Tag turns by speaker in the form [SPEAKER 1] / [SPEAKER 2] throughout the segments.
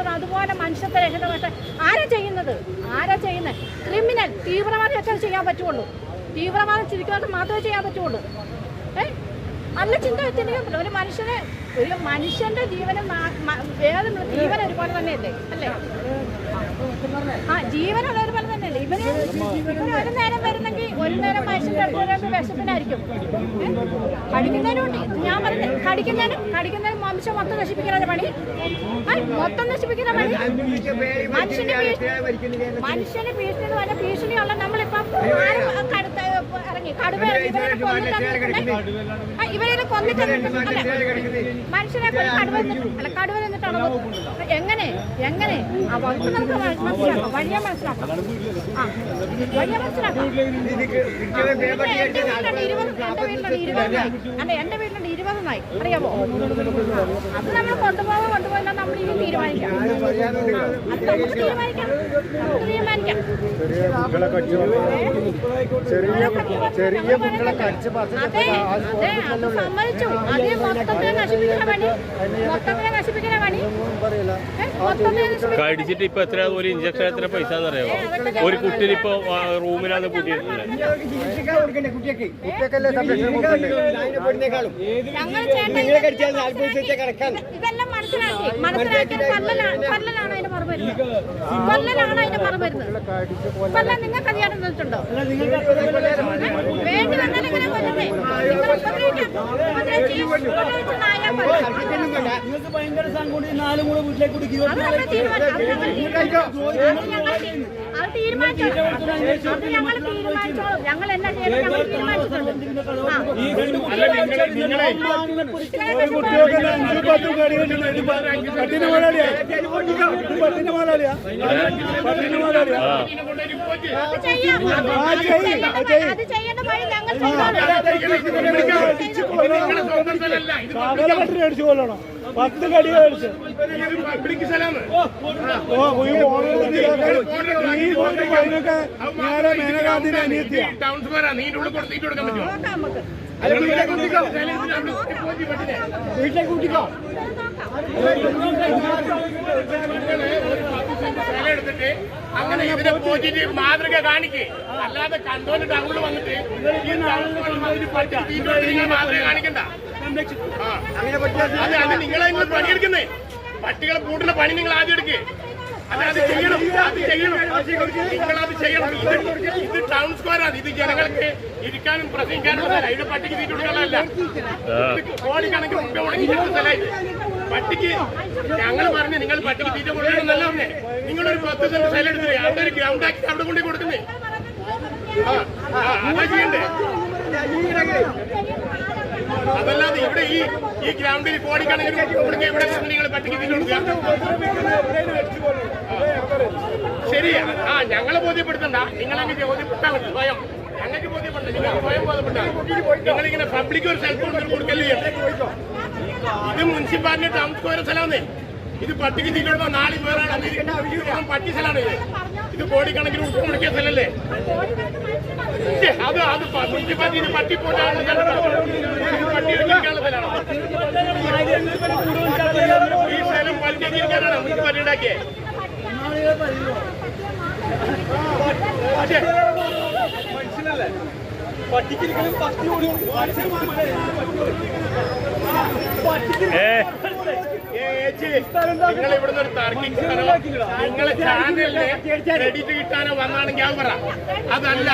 [SPEAKER 1] കൊലപാതകം അതുപോലെ മനുഷ്യത്വരഹിതമായിട്ട് ആരാ ചെയ്യുന്നത്? ആരാ ചെയ്യുന്നത് ക്രിമിനൽ തീവ്രവാദിയൊക്കെ അത് ചെയ്യാൻ പറ്റുള്ളൂ. തീവ്രവാദം ചിരിക്കുന്നവർക്ക് മാത്രമേ ചെയ്യാൻ പറ്റുള്ളൂ. ഏ? നല്ല ചിന്ത വെച്ചിട്ടുണ്ടെങ്കിൽ ഒരു മനുഷ്യനെ ഒരു മനുഷ്യന്റെ ജീവനും വേറെ ജീവൻ ഒരുപോലെ തന്നെയല്ലേ? അല്ലേ? ആ ജീവനുള്ള ഒരുപോലെ തന്നെയല്ലേ? ഇവന് ഒരു നേരം വരുന്നെങ്കിൽ ഒരു നേരം മനുഷ്യന്റെ അടുത്ത് വിശപ്പിനായിരിക്കും? കടിക്കുന്നതിനുണ്ട് ഞാൻ പറഞ്ഞു കടിക്കുന്നതിനും കടിക്കുന്നതിനും വംശം മൊത്തം നശിപ്പിക്കുന്ന പണി. മൊത്തം നശിപ്പിക്കുന്ന പണി. മനുഷ്യന് മനുഷ്യനെ ഭീഷണി എന്ന് പറഞ്ഞ ഭീഷണിയുള്ള നമ്മളിപ്പം ആരും ഇറങ്ങി. കടുവ ഇവരെ കൊന്നിട്ട് അല്ലേ മനുഷ്യനെ കടുവ അല്ല കടുവ നിന്നിട്ടാണ് എങ്ങനെ എങ്ങനെ? ആ വകുപ്പ് നമുക്ക് മനസ്സിലാക്കാം. വഴിയെ മനസ്സിലാക്കാം. ആ വഴിയെ മനസ്സിലാക്കാം. എന്റെ വീട്ടിലുണ്ട് ഇരുപത് എന്റെ വീട്ടിലുണ്ട് ഇരുപത് അല്ല എന്റെ വീട്ടിലുണ്ട് ഇരുപത് അറിയാമോ? അത് നമ്മൾ കൊണ്ടുപോകാൻ കൊണ്ടുപോകില്ല നമ്മൾ ഇനി തീരുമാനിക്കാം. അത് നമുക്ക് തീരുമാനിക്കാം. തീരുമാനിക്കാം. അതെ അതെ അത് സമ്മതിച്ചു. അത് മൊത്തത്തിൽ നശിപ്പിക്കുന്ന പണി. മൊത്തത്തിൽ നശിപ്പിക്കുന്ന പണി.
[SPEAKER 2] കടിച്ചിട്ട് ഇപ്പൊ എത്ര ഒരു ഇഞ്ചക്ഷൻ എത്ര പൈസ എന്നറിയാമോ ഒരു കുട്ടിന് ഇപ്പൊ റൂമിലാണ് കൂട്ടിയിട്ടുള്ളത്
[SPEAKER 3] കുട്ടിയൊക്കെ? സംരക്ഷണം കൊടുക്കണ്ടേ?
[SPEAKER 1] ഞങ്ങൾ ഇതെല്ലാം മനസ്സിലാക്കി മനസ്സിലാക്കി കൊല്ലലാണ് കൊല്ലലാണ് അതിന്റെ വരുന്നത്. കൊല്ലലാണ് അതിന്റെ വരുന്നത്. കൊല്ലം നിങ്ങൾക്ക് അധികാരം തന്നിട്ടുണ്ടോ വേണ്ടി വന്നാൽ ഇങ്ങനെ കൊല്ലുന്നേ നിങ്ങൾ ഉപദ്രവിക്കാം. ഉപദ്രവിച്ച്
[SPEAKER 4] നിങ്ങൾക്ക് ഭയങ്കര നാലും കൂടെ വീട്ടിലേക്ക്
[SPEAKER 1] തീരുമാനിച്ചിട്ടുണ്ട് ആ ചെയ്യാം
[SPEAKER 4] പട്ടിനെ അടിച്ചു കൊല്ലണം പത്ത് കടി അടിച്ച് നേരെ മേനകാന്തിന്റെ അനിയത്തിയാ
[SPEAKER 5] ടൗൺ സ്ക്വയറാ നീ ഉള്ളിൽ കൊടുത്തിട്ട് കൊടുക്കാൻ പറ്റുമോ
[SPEAKER 1] നോക്കാം നമുക്ക്
[SPEAKER 4] വീട്ടിലേക്ക് കൂട്ടിക്കോ
[SPEAKER 5] സ്ഥലം എടുത്തിട്ട് അങ്ങനെ ഇതിനെ പോസിറ്റീവ് മാതൃക കാണിക്കേ. അല്ലാതെ കണ്ടോണ്ട് ടൗണിൽ വന്നിട്ട് മാതൃക കാണിക്കണ്ട. അത് അത് നിങ്ങളെ നിങ്ങൾ പണിയെടുക്കുന്നേ. പട്ടികളെ പൂട്ടുന്ന പണി നിങ്ങൾ ആദ്യം എടുക്കേ. അല്ല അത് ചെയ്യണം. അത് ചെയ്യണം. നിങ്ങൾ അത് ചെയ്യണം. ഇത് ഇത് ടൗൺ സ്ക്വയറാണ് ഇത് ജനങ്ങൾക്ക് ഇരിക്കാനും പ്രസംഗിക്കാനും അതിന്റെ ഇവിടെ പട്ടിക്ക് തീറ്റ കൊടുക്കാനല്ല ഇത് കോടിക്കണക്കിന് മുമ്പ് ഉണങ്ങി സ്ഥലമായി പട്ടിക്ക് ഞങ്ങൾ പറഞ്ഞു നിങ്ങൾ പട്ടിക്ക് തീറ്റ കൊടുക്കണമെന്നല്ല പറഞ്ഞേ. നിങ്ങളൊരു പത്ത് സെന്റ് സ്ഥലം എടുത്തില്ലേ? അവിടെ ഒരു ഗ്രൗണ്ട് ആക്കി അവിടെ കൊണ്ടേ കൊടുക്കുന്നേ. ആ ചെയ്യണ്ടേ? അതല്ലാതെ ഇവിടെ ഈ ഈ ഗ്രൗണ്ടിൽ കോടിക്കണക്കിന് ഇവിടെ നിങ്ങൾ പട്ടിക്ക് തീറ്റ കൊടുക്കുക? ശരിയാ. ആ ഞങ്ങളെ ബോധ്യപ്പെടുത്തണ്ട. നിങ്ങളങ്ങ് ബോധ്യപ്പെട്ടാൽ മതി സ്വയം. ഞങ്ങൾക്ക് ബോധ്യപ്പെടണ്ട നിങ്ങൾ സ്വയം ബോധ്യപ്പെട്ടാൽ നിങ്ങളിങ്ങനെ പബ്ലിക് ഒരു സെൽഫോൺ കൊടുക്കല്ലേ? ഇത് മുനിസിപ്പാലിറ്റി ടൗൺ സ്ക്വയർ സ്ഥലമാണ് ഇത് പട്ടിക്ക് തീറ്റോടുമ്പോ നാല് പേരാണ് പട്ടി സ്ഥലമാണ് ഇത്. ഇത് കോടിക്കണക്കിന് ഉപ്പ് മുടക്കിയ സ്ഥലല്ലേ? അത് അത് മുനിസിപ്പാലിറ്റി ഇത് പട്ടി പോയിട്ടാണ് പട്ടി സ്ഥലമാണ്. ഈ സ്ഥലം പട്ടി ഇരിക്കാനാണ് മുനിസിപ്പാലിറ്റി ഉണ്ടാക്കിയത്
[SPEAKER 2] ഏ.
[SPEAKER 5] നിങ്ങൾ ഇവിടുന്ന് ഒരു തർക്കിക്കാനോ നിങ്ങളെ ചാനലിന് ക്രെഡിറ്റ് കിട്ടാനോ വന്നാണെങ്കിൽ ഞാൻ പറ. അതല്ല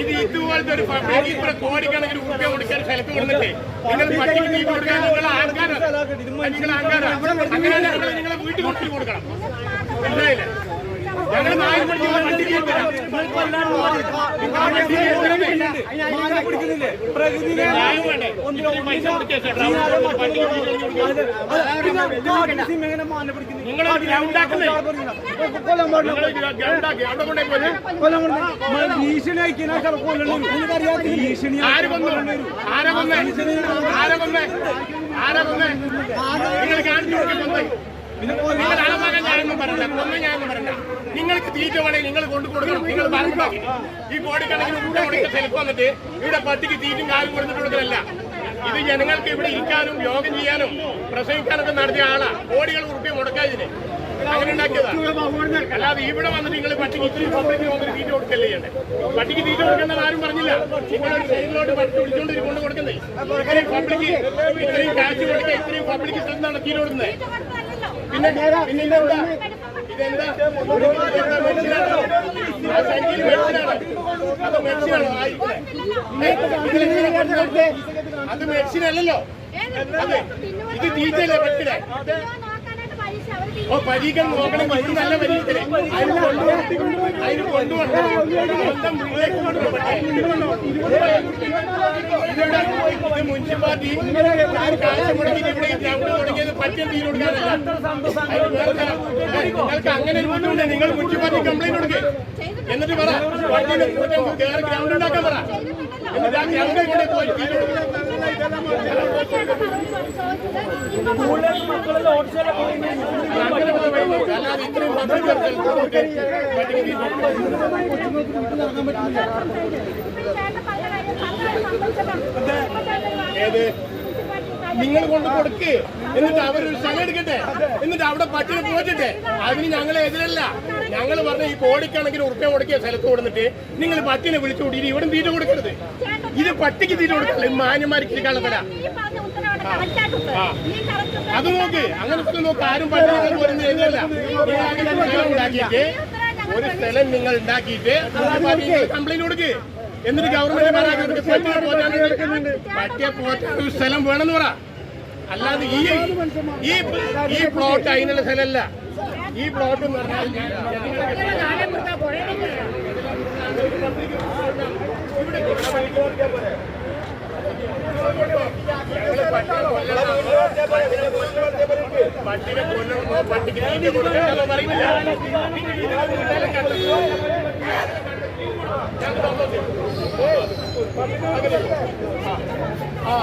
[SPEAKER 5] ഇത് ഇതുപോലത്തെ ഒരു പബ്ലിക് ഇവിടെ കോടിക്കണക്കിന് ഉറുപ്പ്യ കൊടുക്കാൻ സ്ഥലത്ത് കൊടുത്തിട്ടേ. നിങ്ങൾ പട്ടിക്ക് നീ കൊടുക്കാൻ നിങ്ങൾ ആൾക്കാരോ. നിങ്ങൾ ആൾക്കാരോ. അങ്ങനെ നിങ്ങളെ വീട്ടിൽ കൊണ്ടു കൊടുക്കണം. മനസ്സിലായില്ലേ?
[SPEAKER 4] ഭീഷണി
[SPEAKER 5] ആര് കൊന്നു ആരെ കൊന്നേ ആരെ കൊന്നേ ആരെ കൊന്നേ നിങ്ങൾ കാണിച്ചു കൊടുക്കാൻ കൊന്നേ നിങ്ങൾ അളവാകാൻ ഞാനൊന്നും പറയണ്ട കൊന്ന ഞാനൊന്നും പറയണ്ട നിങ്ങൾക്ക് തീറ്റ വേണമെങ്കിൽ നിങ്ങൾ കൊണ്ടു കൊടുക്കണം. നിങ്ങൾ പറഞ്ഞു ഈ കോടിക്കണക്കിന് കൂടെ സ്ഥലത്ത് വന്നിട്ട് ഇവിടെ പട്ടിക്ക് തീറ്റും കാലും കൊടുത്തിട്ട് കൊടുക്കലല്ല. ഇത് ജനങ്ങൾക്ക് ഇവിടെ ഇരിക്കാനും യോഗം ചെയ്യാനും പ്രസവിക്കാനൊക്കെ നടത്തിയ ആളാ. കോടികൾ ഉറുപ്പ്യ മുടക്കാതിന്. അങ്ങനെ അല്ലാതെ ഇവിടെ വന്നിട്ട് നിങ്ങൾ പട്ടിക്ക് ഇത്തിരി പബ്ലിക്കിന് വന്നിട്ട് തീറ്റ കൊടുക്കല്ലേ ചെയ്യണ്ടേ? പട്ടിക്ക് തീറ്റ കൊടുക്കുന്ന ആരും പറഞ്ഞില്ല. നിങ്ങൾ ഒരു പട്ടി വിളിച്ചോണ്ട് കൊണ്ട് കൊടുക്കുന്നേ. ഇത്രയും പബ്ലിക്ക് ഇത്രയും കാശ് കൊടുക്കുക ഇത്രയും പബ്ലിക്ക് തീറ്റ കൊടുക്കുന്നത് പിന്നെ പിന്നെ അത് മെഡിസിൻ അല്ലല്ലോ അതെ. ഇത് തീറ്റയല്ലേ പറ്റില്ലേ ഓ പരീക്ഷ നോക്കണം. ഇത് നല്ല പരീക്ഷ അതിന് കൊണ്ടുപോകണം അതിന് കൊണ്ടുപോകണം സ്വന്തം വീട്ടിലേക്ക് ഇത് മുനിസിപ്പാലിറ്റി. കാശ് മുടക്കി ഇവിടെ ഗ്രൗണ്ട് തുടങ്ങിയത് പറ്റിയ തീര് കൊടുക്കാനല്ല നിങ്ങൾക്ക് അങ്ങനെ ഒരു ബുദ്ധിമുണ്ട് നിങ്ങൾ മുനിസിപ്പാലിറ്റി കംപ്ലൈന്റ് കൊടുക്കുക എന്നിട്ട് പറ. പട്ടിന് വേറെ ഗ്രൗണ്ട് ഉണ്ടാക്കാൻ പറ. എന്നിട്ട് ആ ഗ്രൗണ്ടിൽ കൊണ്ട് പോയി. തീര് കൊടുക്കുക അങ്ങനെ പോയി വഴി അല്ലാതെ ഇത്രയും പബ്ലിക് പട്ടിക്ക് തീര് കൊടുക്കുക നിങ്ങൾ കൊണ്ട് കൊടുക്ക്. എന്നിട്ട് അവരൊരു സ്ഥലം എടുക്കട്ടെ. എന്നിട്ട് അവിടെ പട്ടിനെ പോയിട്ടെ അതിന് ഞങ്ങൾ എതിരല്ല. ഞങ്ങൾ പറഞ്ഞ ഈ കോടിക്കണക്കിന് ഉറുപ്പ്യ കൊടുക്കിയ സ്ഥലത്ത് കൊടുത്തിട്ട് നിങ്ങൾ പട്ടിനെ വിളിച്ചു കൂട്ടിയിട്ട് ഇവിടെ തീറ്റ കൊടുക്കരുത്. ഇത് പട്ടിക്ക് തീറ്റ കൊടുക്കല്ലേ മാന്യന്മാർക്ക് സ്ഥല അത് നോക്ക്. അങ്ങനെ സ്ഥലം നോക്ക്. ആരും എതിരല്ല ഒരു സ്ഥലം ഉണ്ടാക്കിയിട്ട് ഒരു സ്ഥലം നിങ്ങൾ ഉണ്ടാക്കിയിട്ട് കംപ്ലൈന്റ് കൊടുക്ക്. എന്നിട്ട് ഗവൺമെന്റ് പറയാൻ പട്ടിയെ പോറ്റാൻ പട്ടിയെ പോറ്റാൻ ഒരു സ്ഥലം വേണമെന്ന് പറ. അല്ലാതെ ഈ ഈ ഈ പ്ലോട്ട് അതിനുള്ള സ്ഥലമല്ല. ഈ പ്ലോട്ട് എന്ന് പറഞ്ഞാൽ പട്ടിനെ കൊല്ലണമെന്നോ പട്ടിക്ക് നീതി കൊടുക്കണമെന്നോ പറയുന്നില്ല ആ.